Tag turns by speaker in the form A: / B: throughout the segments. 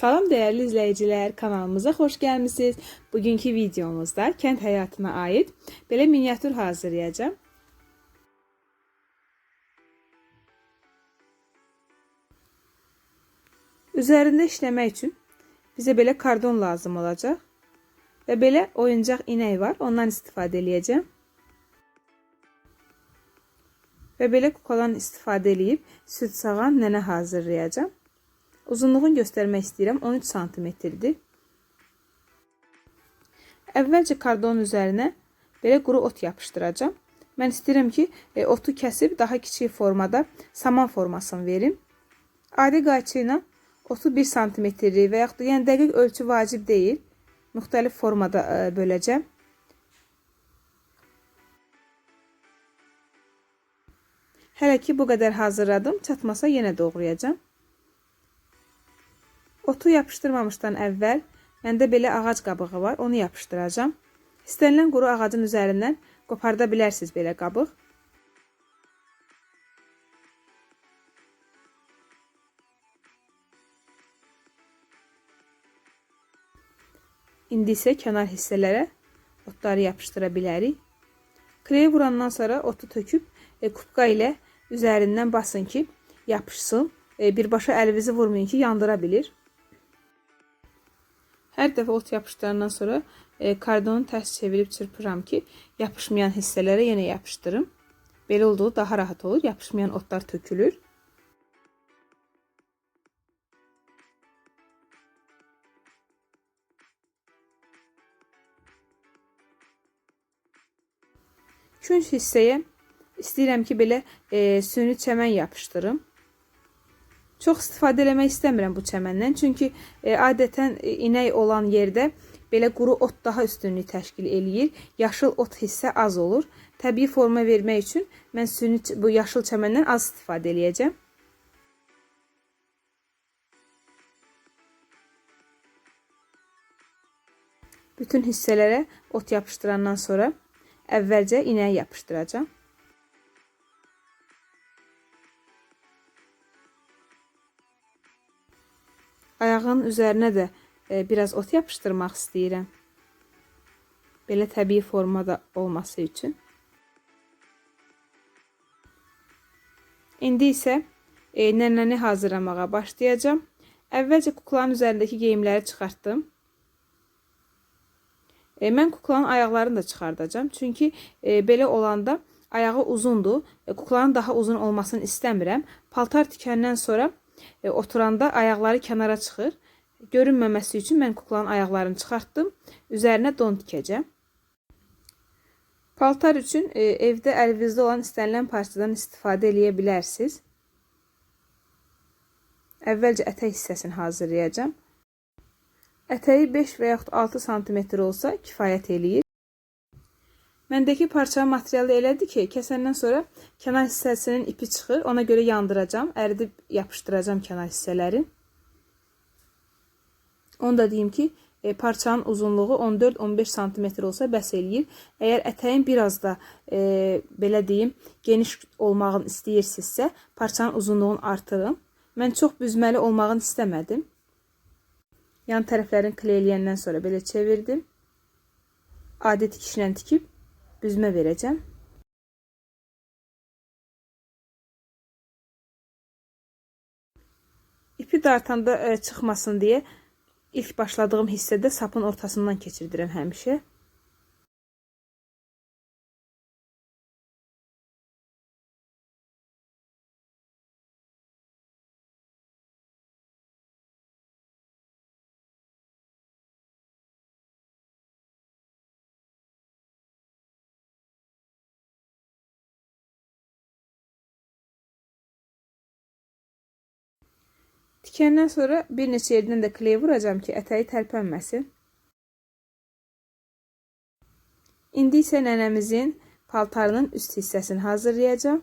A: Salam değerli izleyiciler, kanalımıza xoş gəlmisiniz. Bugünkü videomuzda kənd həyatına aid belə miniatür hazırlayacağım. Üzərində işləmək üçün bizə belə kardon lazım olacaq. Və belə oyuncaq inək var, ondan istifadə eləyəcəm. Və belə kukadan istifadə eləyib süd sağan nənə hazırlayacağım. Uzunluğunu göstərmək istəyirəm. 13 santimetrdir. Əvvəlcə kardonun üzərinə quru ot yapışdıracağım. Mən istəyirəm ki, e, otu kəsib daha kiçik formada saman formasını verim. Adi qayçı otu 1 santimetrli və yaxud dəqiq ölçü vacib deyil. Müxtəlif formada e, böləcəm. Hələ ki bu qədər hazırladım. Çatmasa yenə doğrayacağam. Otu yapışdırmamışdan əvvəl məndə belə ağac qabığı var. Onu yapışdıracağam. İstənilən quru ağacın üzərindən qoparda bilərsiniz belə qabıq. İndi isə kənar hissələrə otları yapışdıra bilərik. Kleyi vurandan sonra otu töküb e, kupka ilə üzərindən basın ki, yapışsın. E, birbaşa əlinizi vurmayın ki, yandıra bilir. Hər dəfə ot yapışdırandan sonra e, kardonu tərs çevirib çırpıram ki, yapışmayan hissələrə yenə yapışdırım. Belə olduğu daha rahat olur. Yapışmayan otlar tökülür. Künc hissəyə istəyirəm ki, belə e, süni çəmən yapışdırım. Çox istifadə eləmək istəmirəm bu çəməndən, çünki e, adətən e, inək olan yerdə belə quru ot daha üstünlük təşkil eləyir. Yaşıl ot hissə az olur. Təbii forma vermək üçün mən süni bu yaşıl çəməndən az istifadə eləyəcəm. Bütün hissələrə ot yapışdırandan sonra əvvəlcə inəyi yapışdıracağam. Üzərinə də e, biraz ot yapışdırmaq istəyirəm. Belə təbii formada olması üçün. İndi isə e, nənəni hazırlamağa başlayacağam. Əvvəlcə kuklanın üzərindəki geyimləri çıxartdım. E, mən kuklanın ayaqlarını da çıxardacağam. Çünki e, belə olanda ayağı uzundur. E, kuklanın daha uzun olmasını istəmirəm. Paltar tikəndən sonra e, oturanda ayaqları kənara çıxır. Görünməməsi üçün mən kuklanın ayaqlarını çıxartdım. Üzərinə don tikəcəm. Paltar üçün e, evdə əlinizdə olan istənilən parçadan istifadə eləyə bilərsiniz. Əvvəlcə ətək hissəsini hazırlayacağam. Ətəyi 5 və yaxud 6 sm olsa kifayət eləyir. Məndəki parça materialı elədir ki, kəsəndən sonra kənar hissəsinin ipi çıxır. Ona görə yandıracağam, əridib yapışdıracağam kənar hissələri. Onu da deyim ki, e, parçanın uzunluğu 14-15 cm olsa bəs eləyir. Əgər ətəyin biraz da e, belə deyim, geniş olmağını istəyirsinizsə, parçanın uzunluğunu artırın. Mən çox büzməli olmağını istəmədim. Yan tərəflərini kleyləyəndən sonra belə çevirdim. Adi tikişlə tikib büzme vereceğim. İpi dartanda e, çıxmasın deyə ilk başladığım hissədə sapın ortasından keçirdirəm həmişə. Tikəndən sonra bir neçə yerdən də kley vuracağım ki, ətəyi tərpənməsin. İndi isə nənəmizin paltarının üst hissəsini hazırlayacağım.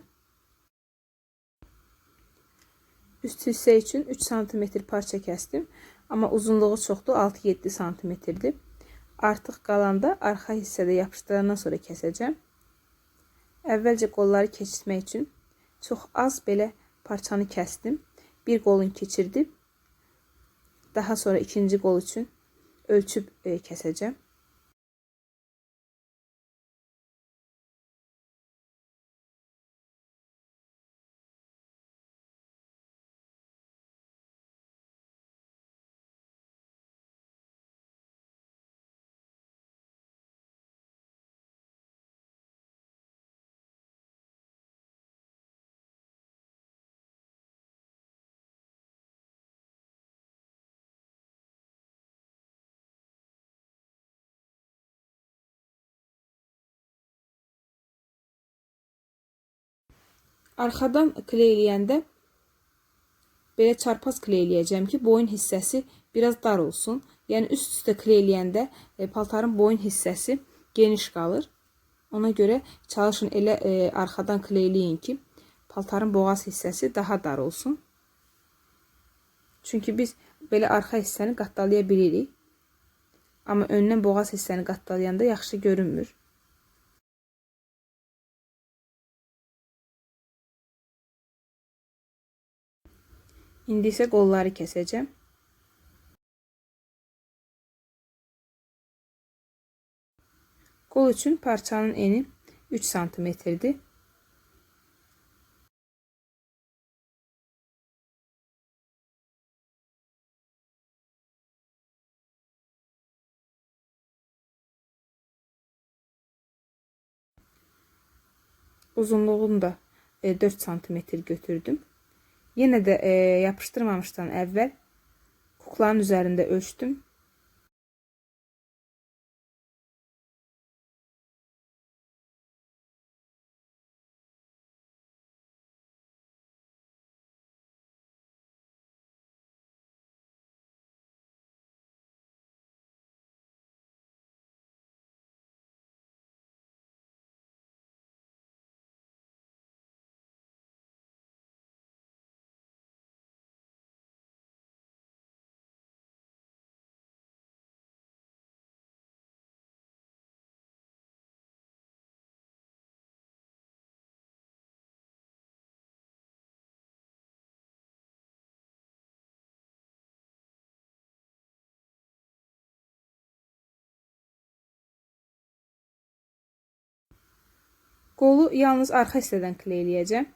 A: Üst hissə üçün 3 sm parça kəsdim. Amma uzunluğu çoxdur, 6-7 sm-dir. Artıq qalanda arxa hissədə yapışdırandan sonra kəsəcəm. Əvvəlcə qolları keçirmək üçün çox az belə parçanı kəsdim bir qolun keçirdib Daha sonra ikinci qol üçün ölçüb e, kəsəcəm. Arxadan kleyləyəndə belə çarpaz kleyləyəcəm ki, boyun hissəsi biraz dar olsun. Yəni üst-üstə kleyləyəndə e, paltarın boyun hissəsi geniş qalır. Ona görə çalışın elə e, arxadan kleyləyin ki, paltarın boğaz hissəsi daha dar olsun. Çünki biz belə arxa hissəni qatdalaya bilirik. Amma öndən boğaz hissəni qatdalayanda yaxşı görünmür. İndi isə qolları kəsəcəm. Qol üçün parçanın eni 3 santimetrdir. Uzunluğunu da 4 e, santimetr götürdüm. Yine de e, yapıştırmamıştan evvel kuklanın üzerinde ölçtüm. Qolu yalnız arxa hissədən kleyləyəcəm.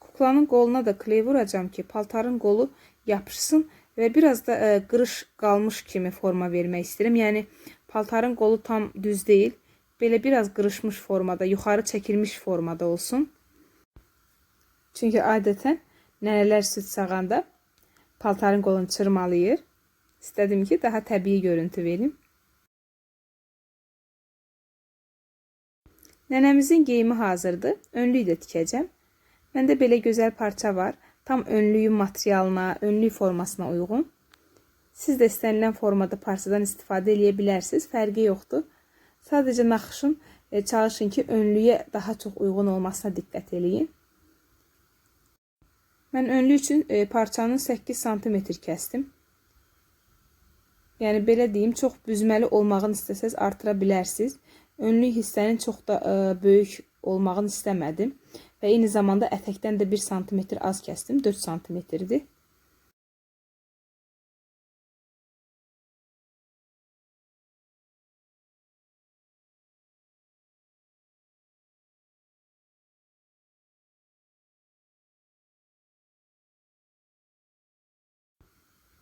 A: Kuklanın qoluna da kley vuracağım ki, paltarın qolu yapışsın və biraz da ə, e, qırış qalmış kimi forma vermək istəyirəm. Yəni paltarın qolu tam düz deyil. Belə biraz qırışmış formada, yuxarı çəkilmiş formada olsun. Çünkü adeten neneler süt sağanda paltarın qolunu çırmalayır. İstədim ki, daha təbii görüntü verim. Nənəmizin geyimi hazırdır. Önlüyü də tikəcəm. Məndə belə gözəl parça var. Tam önlüyün materialına, önlük formasına uyğun. Siz də istənilən formada parçadan istifadə edə bilərsiniz. Fərqi yoxdur. Sadəcə naxışın e, çalışın ki, önlüyə daha çox uyğun olmasına diqqət eləyin. Mən önlük üçün e, parçanın 8 sm kəsdim. Yəni belə deyim, çox büzməli olmağını istəsəz artıra bilərsiniz. Önlük hissənin çox da e, böyük olmağını istəmədim və eyni zamanda ətəkdən də 1 sm az kəsdim, 4 sm-dir.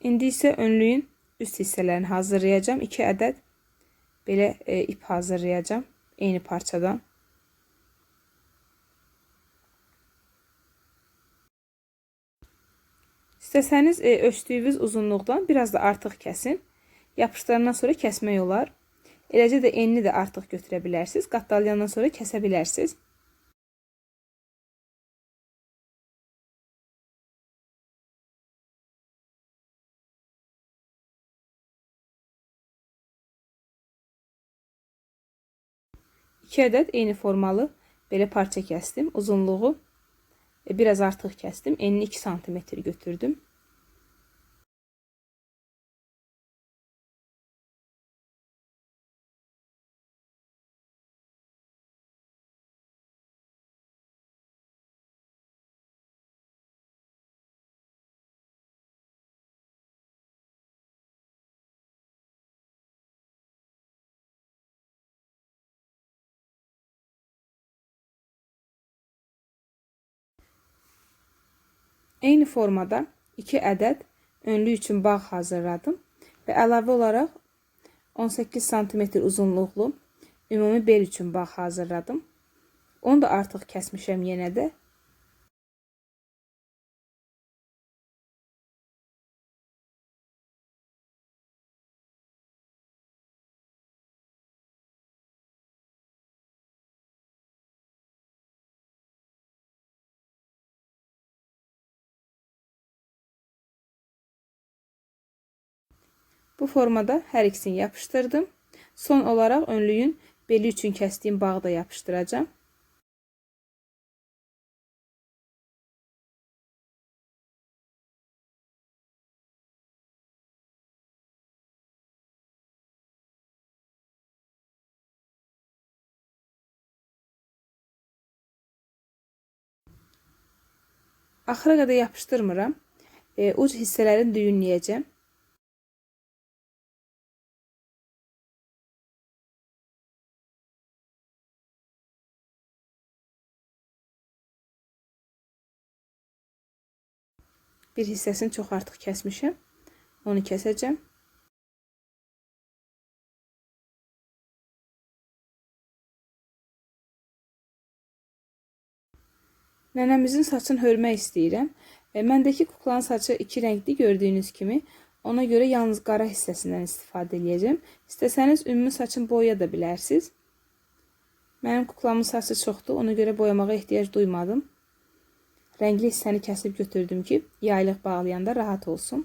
A: İndi isə önlüyün üst hissələrini hazırlayacağım. 2 ədəd belə e, ip hazırlayacağım eyni parçadan. İstəsəniz e, ölçdüyünüz uzunluqdan biraz da artıq kəsin. Yapışdırandan sonra kəsmək olar. Eləcə də enini də artıq götürə bilərsiniz. Qattalayandan sonra kəsə bilərsiniz. İki ədəd eyni formalı belə parça kəsdim. Uzunluğu e, biraz artıq kəsdim. Enini 2 sm götürdüm. Eyni formada 2 ədəd önlü üçün bağ hazırladım və əlavə olaraq 18 sm uzunluqlu ümumi bel üçün bağ hazırladım. Onu da artıq kəsmişəm yenə də. Bu formada hər ikisini yapıştırdım. Son olaraq önlüyün beli üçün kəsdiyim bağı da yapışdıracağım. Axıra qədər yapışdırmıram. E, uc hissələrini düyünləyəcəm. Bir hissəsini çox artıq kəsmişəm. Onu kəsəcəm. Nənəmizin saçını hörmək istəyirəm. E, məndəki kuklanın saçı iki rəngli gördüyünüz kimi. Ona görə yalnız qara hissəsindən istifadə edəcəm. İstəsəniz ümumi saçın boya da bilərsiniz. Mənim kuklamın saçı çoxdur. Ona görə boyamağa ehtiyac duymadım. Rəngli hissəni kəsib götürdüm ki, yaylıq bağlayanda rahat olsun.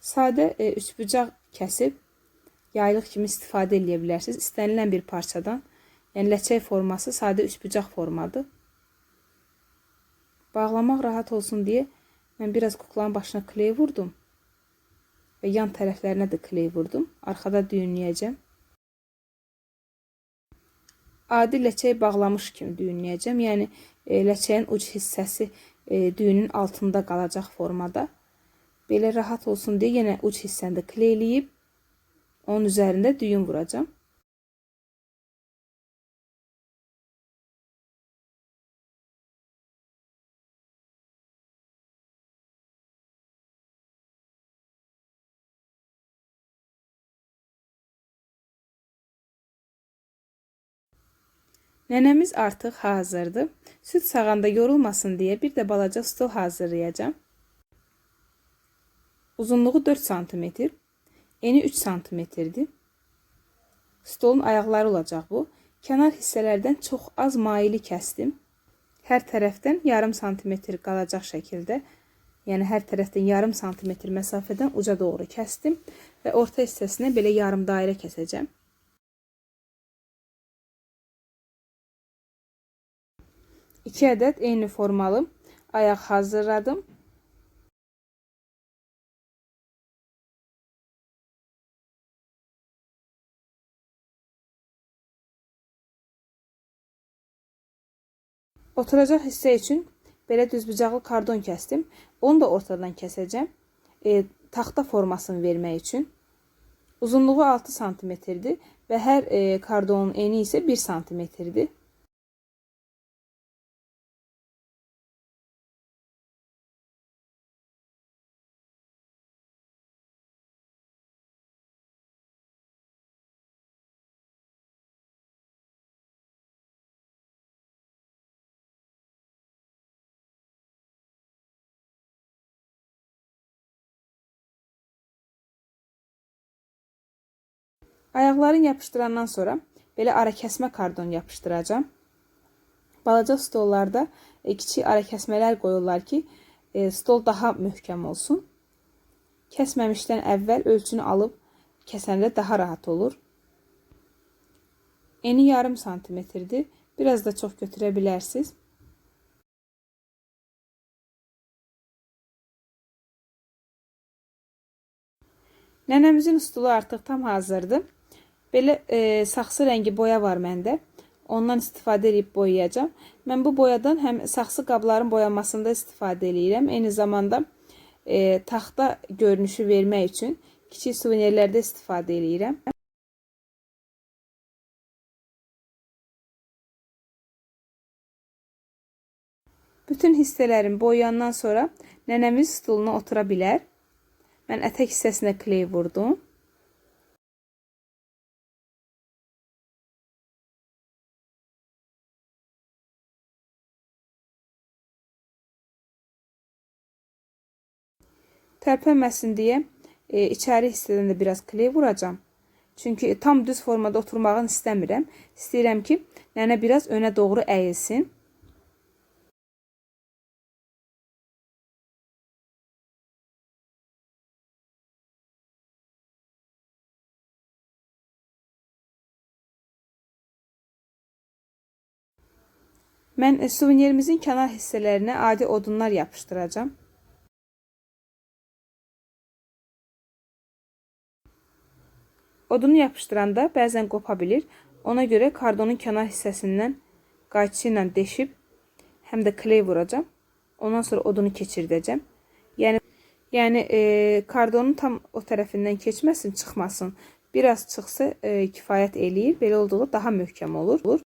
A: Sadə e, üçbucaq kəsib yaylıq kimi istifadə edə bilərsiniz. İstənilən bir parçadan. Yəni ləçək forması sadə üçbucaq formadır. Bağlamaq rahat olsun deyə mən biraz kuklanın başına kley vurdum. Və yan tərəflərinə də kley vurdum. Arxada düyünləyəcəm. adi ləçəyi bağlamış kimi düyünləyəcəm. Yəni ləçəyin uc hissəsi e, düyünün altında qalacaq formada. Belə rahat olsun deyə yenə uc hissəni də kleyləyib onun üzərində düyün vuracağam. Nənəmiz artıq hazırdır. Süd sağanda yorulmasın deyə bir də balaca stol hazırlayacağım. Uzunluğu 4 sm, eni 3 sm-dir. Stolun ayaqları olacaq bu. Kənar hissələrdən çox az maili kəsdim. Hər tərəfdən yarım santimetr qalacaq şəkildə, yəni hər tərəfdən yarım santimetr məsafədən uca doğru kəsdim və orta hissəsinə belə yarım dairə kəsəcəm. 2 adet eyni formalı ayak hazırladım. Oturacaq hissə üçün belə düzbucaqlı kardon kəsdim. Onu da ortadan kəsəcəm. E, taxta formasını vermək üçün. Uzunluğu 6 santimetrdir və hər e, kardonun eni isə 1 santimetrdir. Ayaqların yapışdırandan sonra belə ara kəsmə kardon yapışdıracağım. Balaca stollarda e, kiçik ara kəsmələr qoyurlar ki, e, stol daha möhkəm olsun. Kəsməmişdən əvvəl ölçünü alıb kəsəndə daha rahat olur. Eni yarım santimetrdir. Biraz da çox götürə bilərsiniz. Nənəmizin stulu artıq tam hazırdır. Belə e, saxsı rəngi boya var məndə. Ondan istifadə edib boyayacağam. Mən bu boyadan həm saxsı qabların boyamasında istifadə edirəm. Eyni zamanda e, taxta görünüşü vermək üçün kiçik suvenirlərdə istifadə edirəm. Bütün hissələrin boyayandan sonra nənəmiz stuluna otura bilər. Mən ətək hissəsinə kley vurdum. Tərpənməsin deyə e, içəri hissədən də biraz kley vuracağam. Çünki tam düz formada oturmağını istəmirəm. İstəyirəm ki, nənə biraz önə doğru əyilsin. Mən e, suvenyerimizin kənar hissələrinə adi odunlar yapışdıracağam. Odunu yapışdıranda bəzən qopa bilir. Ona görə kardonun kənar hissəsindən qayçı ilə deşib həm də kley vuracağam. Ondan sonra odunu keçirdəcəm. Yəni yəni e, kardonun tam o tərəfindən keçməsin, çıxmasın. Biraz çıxsa e, kifayət eləyir. Belə olduğu daha möhkəm olur.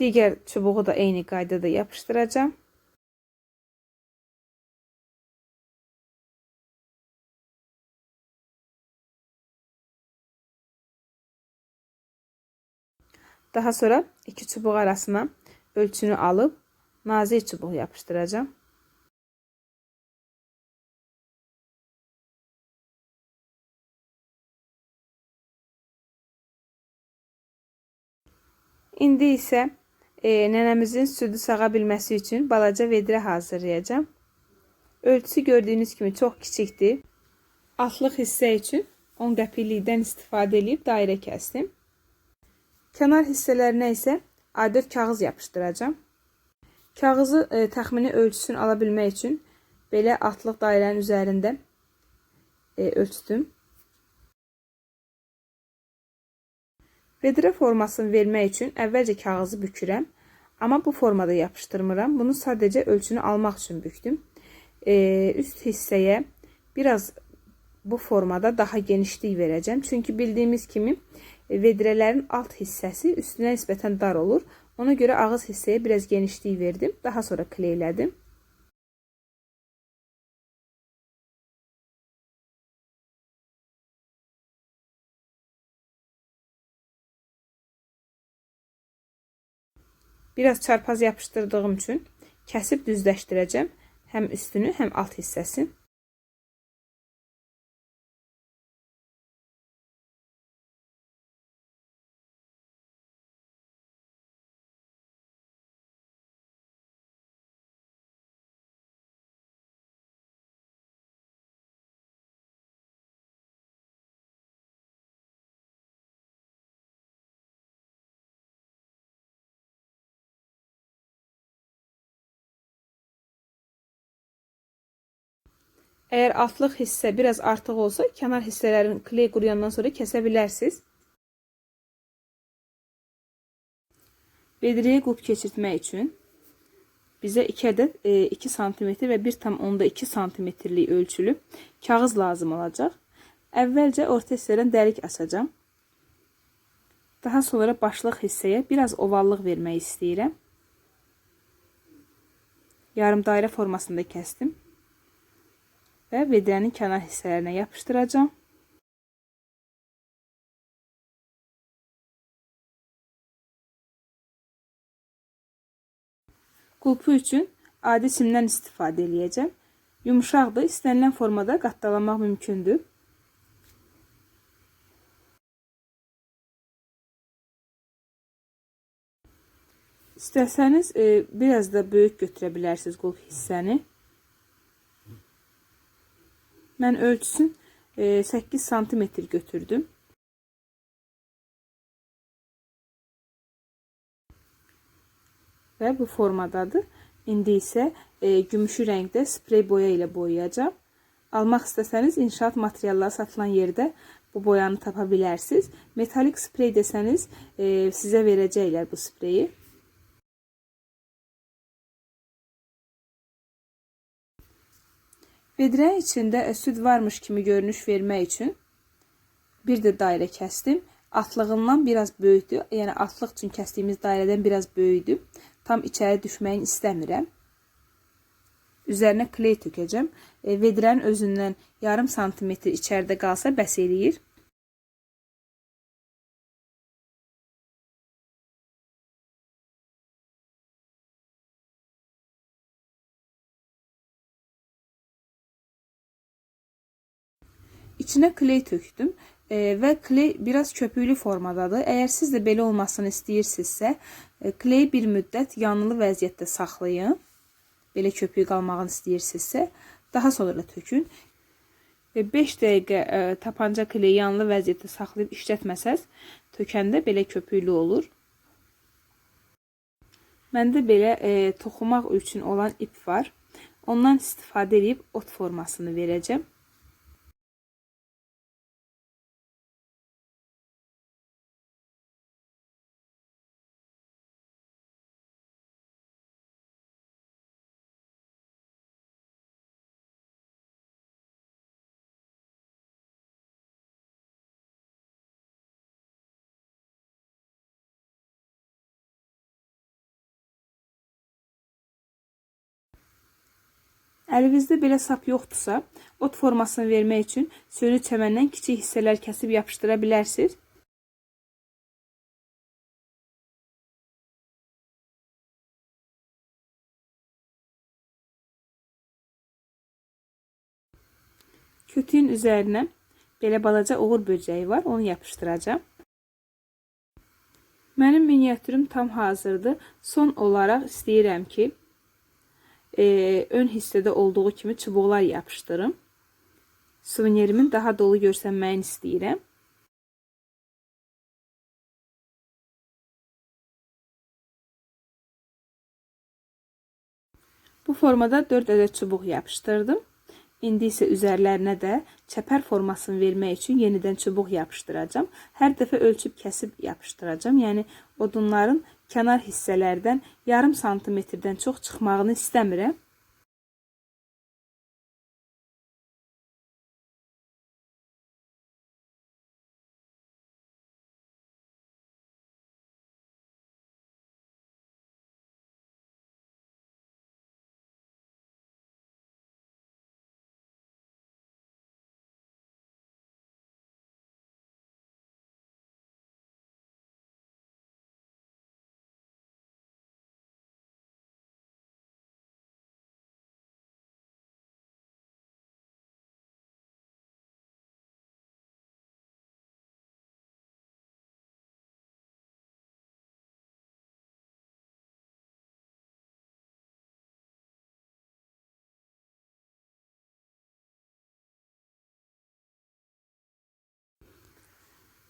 A: Digər çubuğu da eyni qaydada yapışdıracağam. Daha sonra iki çubuq arasına ölçünü alıp nazik çubuq yapıştıracağım. İndi isə e, nənəmizin südü sağa üçün balaca vedrə hazırlayacağım. Ölçüsü gördüyünüz kimi çox kiçikdir. Altlıq hissə üçün 10 qəpiklikdən istifadə edib dairə kəsdim. Kənar hissələrinə isə A4 kağız yapışdıracağım. Kağızı e, təxmini ölçüsünü ala bilmək üçün belə altlıq dairənin üzərində e, ölçdüm. Formasını vermək üçün əvvəlcə kağızı bükürəm. Amma bu formada yapışdırmıram. Bunu sadəcə ölçünü almaq üçün bükdüm. Ee, üst hissəyə biraz bu formada daha genişlik verəcəm. Çünki bildiyimiz kimi e, vedrələrin alt hissəsi üstünə nisbətən dar olur. Ona görə ağız hissəyə biraz genişlik verdim. Daha sonra kleylədim. Biraz çarpaz yapıştırdığım üçün kəsib düzləşdirəcəm. Həm üstünü, həm alt hissəsini. Eğer altlıq hissə biraz artıq olsa, kənar hissələrin kley quruyandan sonra kəsə bilərsiniz. Vedriyə qub keçirtmək üçün bizə 2 ədəd 2 sm və 1,2 sm-lik ölçülü kağız lazım olacaq. Əvvəlcə orta hissədən dəlik açacağam. Daha sonra başlıq hissəyə biraz ovallıq vermək istəyirəm. Yarım dairə formasında kəsdim və vedrənin kənar hissələrinə yapışdıracağım. Qulpu üçün adi simdən istifadə edəcəm. Yumuşaqdır, istənilən formada qatlalamaq mümkündür. İstəsəniz e, biraz da böyük götürə bilərsiniz qulp hissəni. Mən ölçüsün 8 santimetr götürdüm. Və bu formadadır. İndi isə e, gümüşü rəngdə sprey boya ilə boyayacağım. Almaq istəsəniz inşaat materialları satılan yerdə bu boyanı tapa bilərsiniz. Metalik sprey desəniz e, sizə verəcəklər bu spreyi. Vedrənin içində süd varmış kimi görünüş vermək üçün bir də dairə kəsdim. Atlığından biraz böyükdür. Yəni atlıq üçün kəsdiyimiz dairədən biraz böyükdür. Tam içəri düşməyin istəmirəm. üzərinə kley tökəcəm. E, vedrənin özündən yarım santimetr içəridə qalsa bəs eləyir. İçinə kley tökdüm e, və kley biraz köpüklü formadadır. Əgər siz də belə olmasını istəyirsinizsə, e, kleyi bir müddət yanılı vəziyyətdə saxlayın. Belə köpüyü qalmağını istəyirsinizsə, daha sonra da tökün. Və 5 dəqiqə e, tapanca kleyi yanılı vəziyyətdə saxlayıb işlətməsəz, tökəndə belə köpüklü olur. Məndə belə e, toxumaq üçün olan ip var. Ondan istifadə edib ot formasını verəcəm. Əlinizdə belə sap yoxdursa, ot formasını vermək üçün sönü çəməndən kiçik hissələr kəsib yapışdıra bilərsiniz. Kötüyün üzərinə belə balaca uğur böcəyi var, onu yapışdıracağım. Mənim miniatürüm tam hazırdır. Son olaraq istəyirəm ki, e, ön hissədə olduğu kimi çubuqlar yapışdırım. Suvenirimin daha dolu görsənməyini istəyirəm. Bu formada 4 ədəd çubuq yapışdırdım. İndi isə üzərlərinə də çəpər formasını vermək üçün yenidən çubuq yapışdıracağım. Hər dəfə ölçüb kəsib yapışdıracağım. Yəni odunların kənar hissələrdən yarım santimetrdən çox çıxmağını istəmirəm.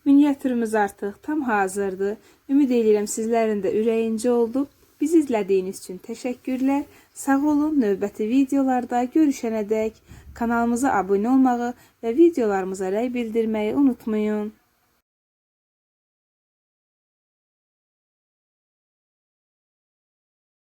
A: Miniatürümüz artıq tam hazırdır. Ümid edirəm sizlərin də ürəyincə oldu. Bizi izlədiyiniz üçün təşəkkürlər. Sağ olun. Növbəti videolarda görüşənədək kanalımıza abunə olmağı və videolarımıza rəy bildirməyi unutmayın.